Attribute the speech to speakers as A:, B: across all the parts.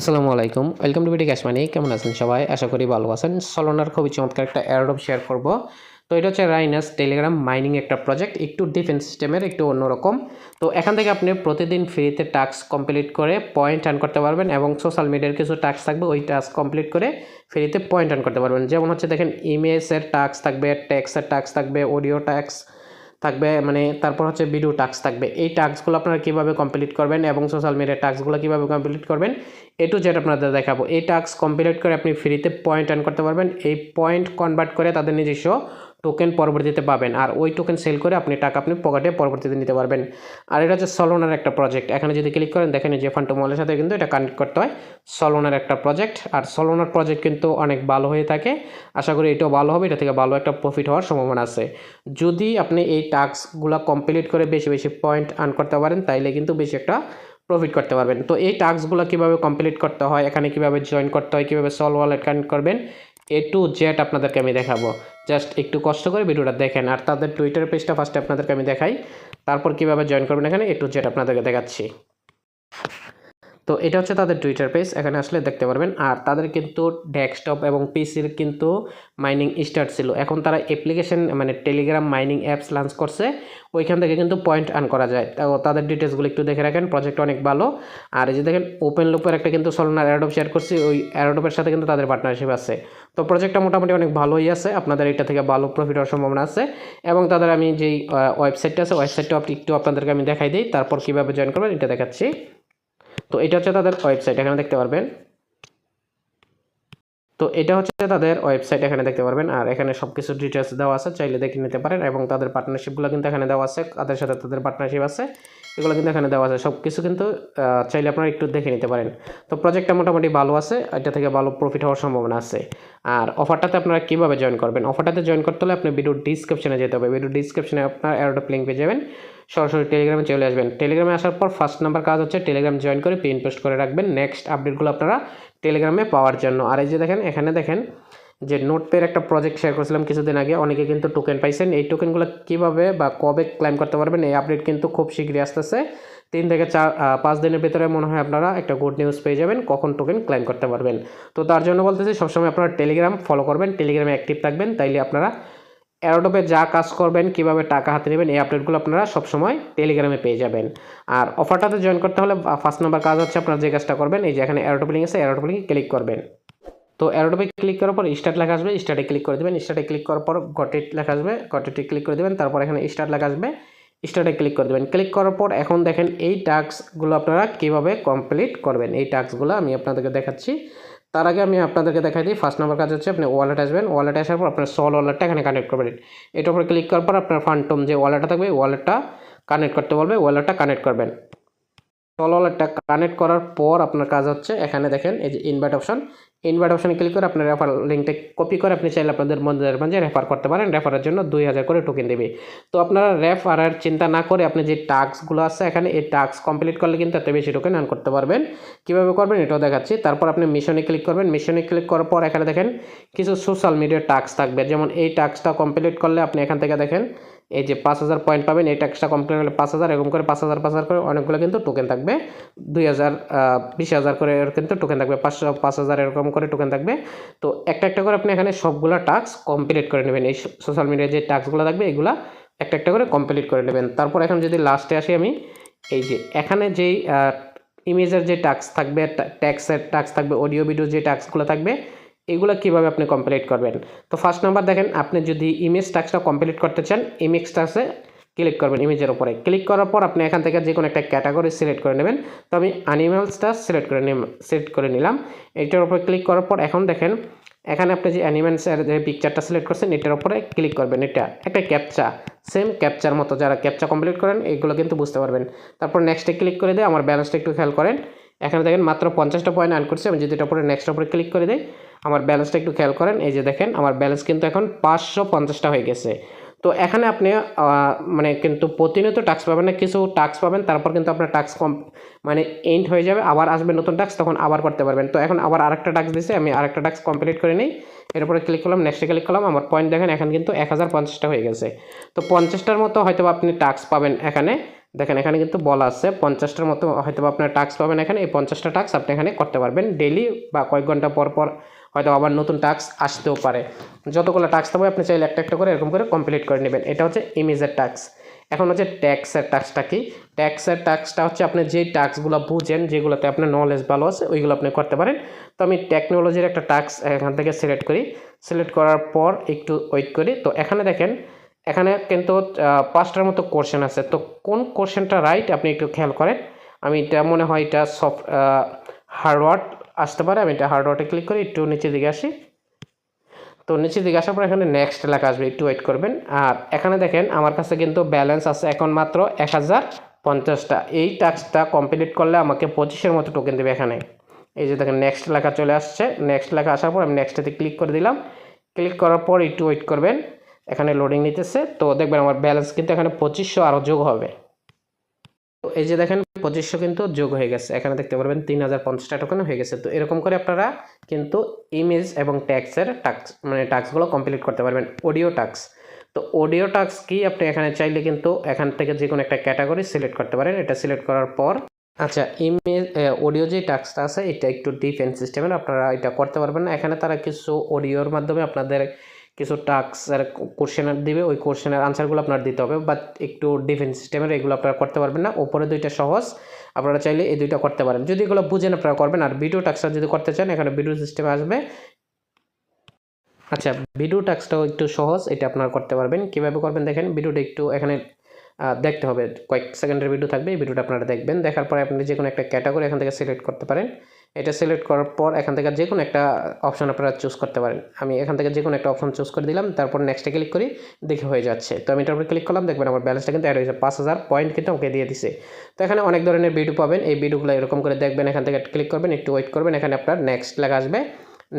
A: আসসালামু আলাইকুম। Welcome to BD cash money. কেমন আছেন সবাই? আশা করি ভালো আছেন। সলোনার খুবই চমৎকার একটা এয়ারডপ শেয়ার করব। তো এটা হচ্ছে রাইনাস টেলিগ্রাম মাইনিং একটা প্রজেক্ট একটু ডিফেন্স সিস্টেমের একটু অন্যরকম। তো এখান থেকে আপনি প্রতিদিন ফ্রিতে টাস্ক কমপ্লিট করে পয়েন্ট আর্ন করতে পারবেন এবং সোশ্যাল মিডিয়ার কিছু টাস্ক থাকবে, ওই টাস্ক কমপ্লিট করে ফ্রিতে পয়েন্ট আর্ন করতে পারবেন। যেমন হচ্ছে দেখেন ইমেজের টাস্ক থাকবে ট্যাক্সের টাস্ক থাকবে অডিও টাস্ক থাকবে মানে তারপর হচ্ছে ভিডিও টাস্ক থাকবে। এই টাস্কগুলো আপনারা কীভাবে কমপ্লিট করবেন এবং সোশ্যাল মিডিয়ার টাস্কগুলো কীভাবে কমপ্লিট করবেন এ টু জেড আপনাদের দেখাবো। এই টাস্ক কমপ্লিট করে আপনি ফ্রিতে পয়েন্ট আর্ন করতে পারবেন। এই পয়েন্ট কনভার্ট করে তাদের নিজস্ব টোকেন পরবর্তীতে পাবেন। আর ওই টোকেন সেল করে আপনি টাকা আপনি পকেটে পরবর্তীতে নিতে পারবেন। আর এটা হচ্ছে সলোনার একটা প্রজেক্ট এখানে যদি ক্লিক করেন, দেখেন যে ফান্টো মলের সাথে কিন্তু এটা কানেক্ট করতে হয়। সলোনার একটা প্রজেক্ট আর সলোনার প্রজেক্ট কিন্তু অনেক ভালো হয়ে থাকে। আশা করি এটাও ভালো হবে। এটা থেকে ভালো একটা প্রফিট হওয়ার সম্ভাবনা আছে। যদি আপনি এই টাস্কগুলো কমপ্লিট করে বেশি বেশি পয়েন্ট আর্ন করতে পারেন, তাইলে কিন্তু বেশি একটা প্রফিট করতে পারবেন। তো এই টাস্কগুলো কীভাবে কমপ্লিট করতে হয়, এখানে কীভাবে জয়েন করতে হয়, কীভাবে সল ওয়ালেট কানেক্ট করবেন এ টু জেড আপনাদেরকে আমি দেখাবো। জাস্ট একটু কষ্ট করে ভিডিওটা দেখেন আর তাদের টুইটার পেজটা ফার্স্টে আপনাদেরকে আমি দেখাই। তারপর কীভাবে জয়েন করবেন এখানে এ টু জেড আপনাদেরকে দেখাচ্ছি। তো এটা হচ্ছে তাদের টুইটার পেজ এখানে আসলে দেখতে পারবেন। আর তাদের কিন্তু ডেস্কটপ এবং পিসির কিন্তু মাইনিং স্টার্ট ছিল। এখন তারা অ্যাপ্লিকেশন মানে টেলিগ্রাম মাইনিং অ্যাপস লঞ্চ করছে। ওইখান থেকে কিন্তু পয়েন্ট আর্ন করা যায়। তো তাদের ডিটেলসগুলো একটু দেখে রাখেন প্রজেক্ট অনেক ভালো। আর এই যে দেখেন ওপেন লুপের একটা কিন্তু সলনার অ্যাডোপ শেয়ার করছি, ওই অ্যাডোপের সাথে কিন্তু তাদের পার্টনারশিপ আছে। তো প্রজেক্টটা মোটামুটি অনেক ভালোই আছে। আপনাদের এটা থেকে ভালো প্রফিট হওয়ার সম্ভাবনা আছে। এবং তাদের আমি যেই ওয়েবসাইটটা আছে ওয়েবসাইটটা একটু আপনাদেরকে আমি দেখাই দিই। তারপর কীভাবে জয়েন করবেন, এটা দেখাচ্ছি। তো এটা হচ্ছে তাদের ওয়েবসাইট এখানে দেখতে পারবেন। তো এটা হচ্ছে তাদের ওয়েবসাইট এখানে দেখতে পারবেন। আর এখানে সব কিছু ডিটেলস দেওয়া আছে, চাইলে দেখে নিতে পারেন। এবং তাদের পার্টনারশিপগুলো কিন্তু এখানে দেওয়া আছে, তাদের সাথে তাদের পার্টনারশিপ আছে, এগুলো কিন্তু এখানে দেওয়া আছে। সব কিছু কিন্তু চাইলে আপনারা একটু দেখে নিতে পারেন। তো প্রজেক্টটা মোটামুটি ভালো আছে, এটা থেকে ভালো প্রফিট হওয়ার সম্ভাবনা আছে। আর অফারটাতে আপনারা কীভাবে জয়েন করবেন? অফারটাতে জয়েন করতে হলে আপনি ভিডিও ডিসক্রিপশনে যেতে হবে। ভিডিও ডিসক্রিপশনে আপনার অ্যারোটা লিঙ্ক পেয়ে যাবেন। সরাসরি টেলিগ্রামে চলে আসবেন। টেলিগ্রামে আসার পর ফার্স্ট নাম্বার কাজ হচ্ছে টেলিগ্রাম জয়েন করে পিন পোস্ট করে রাখবেন। নেক্সট আপডেটগুলো আপনারা টেলিগ্রামে পাওয়ার জন্য। আর এই যে দেখেন, এখানে দেখেন যে নোটপের একটা প্রজেক্ট শেয়ার করেছিলাম কিছুদিন আগে। অনেকে কিন্তু টোকেন পাইছেন। এই টোকেনগুলো কীভাবে বা কবে ক্লাইম করতে পারবেন এই আপডেট কিন্তু খুব শীঘ্রই আসতেছে। তিন থেকে চার পাঁচ দিনের ভিতরে মনে হয় আপনারা একটা গুড নিউজ পেয়ে যাবেন, কখন টোকেন ক্লাইম করতে পারবেন। তো তার জন্য বলতেছি, সবসময় আপনারা টেলিগ্রাম ফলো করবেন। টেলিগ্রামে অ্যাক্টিভ থাকবেন, তাইলে আপনারা অ্যারোডপে যা কাজ করবেন, কীভাবে টাকা হাতে নেবেন, এই আপডেটগুলো আপনারা সবসময় টেলিগ্রামে পেয়ে যাবেন। আর অফারটাতে জয়েন করতে হলে ফার্স্ট নাম্বার কাজ হচ্ছে আপনারা যে কাজটা করবেন, এই যে এখানে অ্যারোটপ লিঙ্ক আছে অ্যারোটপ লিঙ্কে ক্লিক করবেন। তো অ্যারোটপে ক্লিক করার পর স্টার্ট লেখা আসবে স্টার্টে ক্লিক করে দেবেন স্টার্টে ক্লিক করার পর গটেট লেখা আসবে গটেটে ক্লিক করে দেবেন, তারপর এখানে স্টার্ট লেখা আসবে স্টার্টে ক্লিক করে দেবেন। ক্লিক করার পর এখন দেখেন এই টাস্কগুলো আপনারা কীভাবে কমপ্লিট করবেন। এই টাস্কগুলো আমি আপনাদেরকে দেখাচ্ছি। তার আগে আমি আপনাদেরকে দেখাই দিই ফার্স্ট নাম্বার কাজ হচ্ছে আপনি ওয়ালেট আসবেন ওয়ালেট আসার পর আপনার সল ওয়ালেটটা এখানে কানেক্ট করবেন এটার উপরে ক্লিক করার পর আপনার ফান্টম যে ওয়ালেটটা থাকবে ওয়ালেটটা কানেক্ট করতে বলবে ওয়ালেটটা কানেক্ট করবেন। সল ওয়ালেটটা কানেক্ট করার পর আপনার কাজ হচ্ছে, এখানে দেখেন, এই যে ইনভাইট অপশন ইনভাইট অপশনে ক্লিক করে আপনার রেফার লিঙ্কটা কপি করে আপনি চাইলে আপনাদের বন্ধুদের মাঝে রেফার করতে পারেন। রেফারের জন্য দুই হাজার করে টোকেন দেবে। তো আপনারা রেফারের চিন্তা না করে আপনি যে টাস্কগুলো আছে এখানে এই টাস্ক কমপ্লিট করলে কিন্তু এত বেশি টোকেন আর্ন করতে পারবেন। কীভাবে করবেন এটাও দেখাচ্ছি। তারপর আপনি মিশনে ক্লিক করবেন। মিশনে ক্লিক করার পর এখানে দেখেন কিছু সোশ্যাল মিডিয়ার টাস্ক থাকবে। যেমন এই টাস্কটা কমপ্লিট করলে আপনি এখান থেকে দেখেন এই যে পাঁচ হাজার পয়েন্ট পাবেন এই ট্যাক্সটা কমপ্লিট হলে পাঁচ হাজার, এরকম করে পাঁচ হাজার পাঁচ হাজার করে অনেকগুলো কিন্তু টোকেন থাকবে। দুই হাজার বিশ হাজার করে কিন্তু টোকেন থাকবে পাঁচশো পাঁচ হাজার এরকম করে টোকেন থাকবে। তো একটা একটা করে আপনি এখানে সবগুলো টাস্ক কমপ্লিট করে নেবেন। এই সোশ্যাল মিডিয়ার যে টাস্কগুলো থাকবে, এগুলো একটা একটা করে কমপ্লিট করে নেবেন। তারপর এখন যদি লাস্টে আসি আমি, এই যে এখানে যেই ইমেজের যে টাস্ক থাকবে ট্যাক্সের টাস্ক থাকবে অডিও ভিডিও যে টাস্কগুলো থাকবে এগুলো কীভাবে আপনি কমপ্লিট করবেন? তো ফার্স্ট নাম্বার দেখেন, আপনি যদি ইমেজ টাক্সটা কমপ্লিট করতে চান ইমেজ টাস্কে ক্লিক করবেন ইমেজের উপরে। ক্লিক করার পর আপনি এখান থেকে যে কোনো একটা ক্যাটাগরি সিলেক্ট করে নেবেন। তো আমি অ্যানিমেলসটা সিলেক্ট করে সিলেক্ট করে নিলাম। এটার উপরে ক্লিক করার পর এখন দেখেন, এখানে আপনি যে অ্যানিমেন্সের যে পিকচারটা সিলেক্ট করছেন, এটার উপরে ক্লিক করবেন। এটা একটা ক্যাপচা সেম ক্যাপচার মতো যারা ক্যাপচা কমপ্লিট করেন, এগুলো কিন্তু বুঝতে পারবেন। তারপর নেক্সটে ক্লিক করে দিয়ে আমার ব্যালেন্সটা একটু খেয়াল করেন। এখানে দেখেন মাত্র পঞ্চাশটা পয়েন্ট আর্ন করছে, আমি যদি এটা উপরে নেক্সট উপরে ক্লিক করে দিই আমার ব্যালেন্সটা একটু খেয়াল করেন, এই যে দেখেন, আমার ব্যালেন্স কিন্তু এখন পাঁচশো পঞ্চাশটা হয়ে গেছে। তো এখানে আপনি মানে কিন্তু প্রতিনিয়ত টাক্স পাবেন না, কিছু টাক্স পাবেন, তারপর কিন্তু আপনার টাক্স কম মানে এন্ড হয়ে যাবে, আবার আসবে নতুন টাক্স তখন আবার করতে পারবেন। তো এখন আবার আরেকটা টাক্স দিছে, আমি আরেকটা টাক্স কমপ্লিট করে নিই। এর উপরে ক্লিক করলাম নেক্সটে ক্লিক করলাম, আমার পয়েন্ট দেখেন, এখন কিন্তু এক হাজার পঞ্চাশটা হয়ে গেছে। তো পঞ্চাশটার মতো হয়তো আপনি টাক্স পাবেন এখানে। দেখেন, এখানে কিন্তু বলা আছে, পঞ্চাশটার মতো হয়তো আপনার টাস্ক পাবেন এখানে, এই পঞ্চাশটা টাস্ক আপনি এখানে করতে পারবেন ডেলি বা কয়েক ঘণ্টা পর পর। হয়তো আবার নতুন টাস্ক আসতেও পারে। যতগুলো টাস্ক থাকবে, আপনি চাইলে একটা একটা করে এরকম করে কমপ্লিট করে নেবেন। এটা হচ্ছে ইমেজের টাস্ক এখন হচ্ছে ট্যাক্সের টাস্কটা কি? ট্যাক্সের টাস্কটা হচ্ছে আপনি যেই টাস্কগুলো বুঝেন, যেগুলোতে আপনার নলেজ ভালো আছে, ওইগুলো আপনি করতে পারেন। তো আমি টেকনোলজির একটা টাস্ক এখান থেকে সিলেক্ট করি। সিলেক্ট করার পর একটু ওয়েট করি। তো এখানে দেখেন, এখানে কিন্তু পাঁচটার মতো কোশ্চেন আছে। তো কোন কোশ্চেনটা রাইট আপনি একটু খেয়াল করেন। আমি এটা মনে হয় এটা সফট হার্ডওয়ার্ড আসতে পারে, আমি এটা হার্ডওয়ার্ডে ক্লিক করি, একটু নিচের দিকে আসি। তো নিচের দিকে আসার পর এখানে নেক্সট লেখা আসবে, একটু ওয়েট করবেন। আর এখানে দেখেন, আমার কাছে কিন্তু ব্যালেন্স আছে এখন মাত্র এক হাজার পঞ্চাশটা। এই টাস্কটা কমপ্লিট করলে আমাকে পঁচিশের মতো টোকেন দেবে এখানে। এই যে দেখেন নেক্সট লেখা চলে আসছে। নেক্সট লেখা আসার পর আমি নেক্সটাতে ক্লিক করে দিলাম। ক্লিক করার পর একটু ওয়েট করবেন। এখানে লোডিং নিতেছে। তো দেখবেন, আমার ব্যালেন্স কিন্তু এখানে পঁচিশশো আরও যোগ হবে। তো এই যে দেখেন, পঁচিশশো কিন্তু যোগ হয়ে গেছে। এখানে দেখতে পারবেন তিন হাজার পঞ্চাশটা টোকেন হয়ে গেছে। তো এরকম করে আপনারা কিন্তু ইমেজ এবং ট্যাক্সের টাক্স মানে টাস্কগুলো কমপ্লিট করতে পারবেন। অডিও টাস্ক তো অডিও টাস্ক কি? আপনি এখানে চাইলে কিন্তু এখান থেকে যে কোনো একটা ক্যাটাগরি সিলেক্ট করতে পারেন। এটা সিলেক্ট করার পর আচ্ছা ইমেজ অডিও যে টাস্কটা আছে, এটা একটু ডিফেন্স সিস্টেমের আপনারা এটা করতে পারবেন না। এখানে তারা কিছু অডিওর মাধ্যমে আপনাদের কিছু টাস্কের কোশ্চেনার দিবে, ওই কোশ্চেনের আনসারগুলো আপনার দিতে হবে। বাট একটু ডিফেন্স সিস্টেমের এগুলো আপনারা করতে পারবেন না। ওপরে দুইটা সহজ। আপনারা চাইলে এই দুইটা করতে পারেন। যদি এগুলো বুঝেন আপনারা করবেন। আর ভিডিও টাস্কটা যদি করতে চান, এখানে ভিডিও সিস্টেমে আসবে। আচ্ছা ভিডিও টাস্কটাও একটু সহজ। এটা আপনারা করতে পারবেন। কীভাবে করবেন দেখেন ভিডিওটা একটু এখানে দেখতে হবে। কয়েক সেকেন্ডের ভিডিও থাকবে, এই ভিডিওটা আপনারা দেখবেন। দেখার পরে আপনি যে কোনো একটা ক্যাটাগরি এখান থেকে সিলেক্ট করতে পারেন। এটা সিলেক্ট করার পর এখান থেকে যে কোনো একটা অপশন আপনারা চুজ করতে পারেন। আমি এখান থেকে যে কোনো একটা অপশন চুজ করে দিলাম, তারপর নেক্সটে ক্লিক করি, দেখে হয়ে যাচ্ছে। তো আমি এটার উপরে ক্লিক করলাম, দেখবেন আমার ব্যালেন্সটা কিন্তু অ্যাড হয়েছে। পাঁচ হাজার পয়েন্ট কিন্তু আমাকে দিয়ে দিছে। তো এখানে অনেক ধরনের ভিডিও পাবেন। এই ভিডিওগুলো এরকম করে দেখবেন, এখান থেকে ক্লিক করবেন, একটু ওয়েট করবেন, এখানে আপনার নেক্সট লেখা আসবে।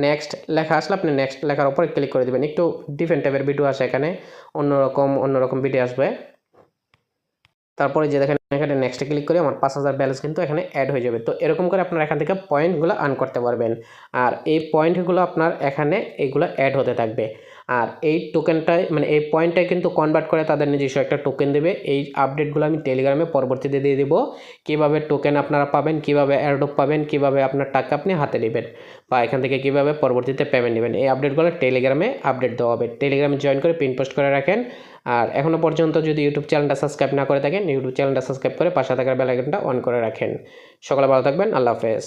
A: নেক্সট লেখা আসলে আপনি নেক্সট লেখার উপরে ক্লিক করে দেবেন। একটু ডিফারেন্ট টাইপের ভিডিও আসে এখানে। অন্যরকম অন্যরকম ভিডিও আসবে। তারপরে যে দেখেন, এখানে নেক্সটে ক্লিক করে, আমার পাঁচ হাজার ব্যালেন্স কিন্তু এখানে অ্যাড হয়ে যাবে। তো এরকম করে আপনার এখান থেকে পয়েন্টগুলো আর্ন করতে পারবেন। আর এই পয়েন্টগুলো আপনার এখানে এইগুলো অ্যাড হতে থাকবে। আর এই টোকেনটাই মানে এই পয়েন্টটাই কিন্তু কনভার্ট করে তাদের নিজস্ব একটা টোকেন দেবে। এই আপডেটগুলো আমি টেলিগ্রামে পরবর্তীতে দিয়ে দেবো। কীভাবে টোকেন আপনারা পাবেন, কীভাবে অ্যাডপ পাবেন, কীভাবে আপনার টাকা আপনি হাতে নেবেন বা এখান থেকে কীভাবে পরবর্তীতে পেমেন্ট নেবেন। এই আপডেটগুলো টেলিগ্রামে আপডেট দেওয়া হবে। টেলিগ্রামে জয়েন করে পিন পোস্ট করে রাখেন। আর এখনও পর্যন্ত যদি ইউটিউব চ্যানেলটা সাবস্ক্রাইব না করে থাকেন ইউটিউব চ্যানেলটা সাবস্ক্রাইব করে পাশে থাকার বেলাইকনটা অন করে রাখেন। সকালে ভালো থাকবেন। আল্লাহ হাফেজ।